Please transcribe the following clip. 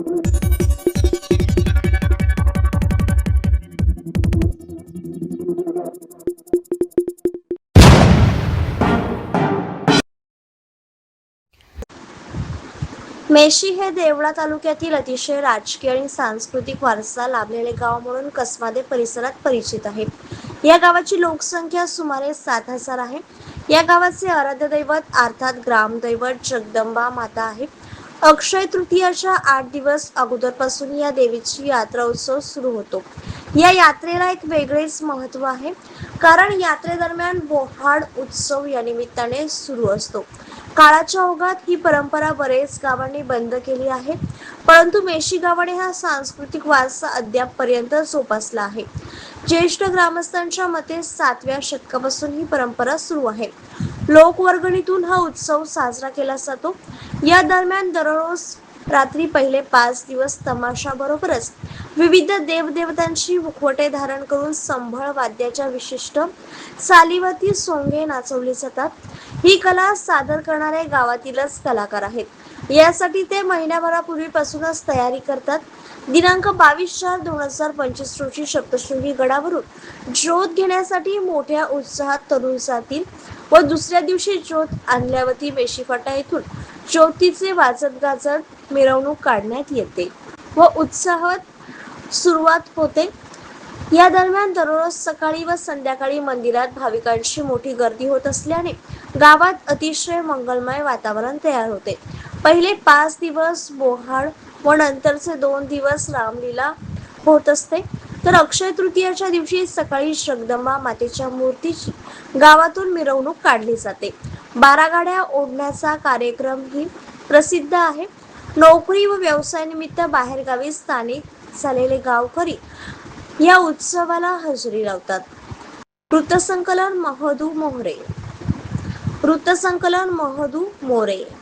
मेशी हे देवळा तालुक्यातील अतिशय राजकीय आणि सांस्कृतिक वारसा लाभलेले गाव म्हणून कसमादे परिसरात परिचित आहे. या गावाची लोकसंख्या सुमारे सात हजार आहे. या गावाचे आराध्य दैवत अर्थात ग्रामदैवत जगदंबा माता आहे अक्षय तृतीयाच्या आठ दिवस अगोदरपासून या देवीची यात्रा उत्सव सुरू होतो. या यात्रेला एक वेगळेच महत्त्व आहे कारण यात्रेदरम्यान बोहाड उत्सव या निमित्ताने सुरू असतो. काळाच्या ओघात ही परंपरा बरेच गावांनी बंद केली आहे परंतु मेशी गावाने हा सांस्कृतिक वारसा अद्यापपर्यंत जोपासला आहे. ज्येष्ठ ग्रामस्थांच्या मते सातव्या शतकापासून ही परंपरा सुरू आहे. लोकवर्गणीतून हा उत्सव साजरा केला जातो. या दरम्यान दररोज रात्री पहिले पाच दिवस तमाशा बरोबरच विविध देवदेवतांची मुखवटे धारण करून संभळ वाद्याच्या विशिष्ट चालीवरती सोंगे नाचवली जातात. ही कला सादर करणारे गावातीलच कलाकार आहेत. यासाठी ते महिन्याभरापूर्वीपासूनच तयारी करतात. दिनांक बावीस चार दोन हजार पंचवीस रोजी सप्तशृंगी गडावरून ज्योत घेण्यासाठी मोठ्या उत्साहात तरुण जातील. व दुसऱ्या दिवशी ज्योत आणल्यावरती मेशीफाटा येथून ज्योतीचे वाजत गाजत मिरवणूक काढण्यात येते व उत्साहात सुरुवात होते. या दरम्यान दररोज सकाळी व संध्याकाळी मंदिरात भाविकांची मोठी गर्दी होत असल्याने गावात अतिशय मंगलमय वातावरण तयार होते. पहिले पाच दिवस बोहाड व नंतरचे दोन दिवस रामलीला होत असते. तर अक्षय तृतीयाच्या दिवशी सकाळी जगदंबा मातेच्या मूर्तीची गावातून मिरवणूक काढली जाते. बारा गाड्या ओढण्याचा कार्यक्रम ही प्रसिद्ध आहे. नोकरी व व्यवसायानिमित्त बाहेरगावी स्थानिक झालेले गावकरी या उत्सवाला हजेरी लावतात. वृत्तसंकलन महदू मोहरे. वृत्तसंकलन महदू मोरे.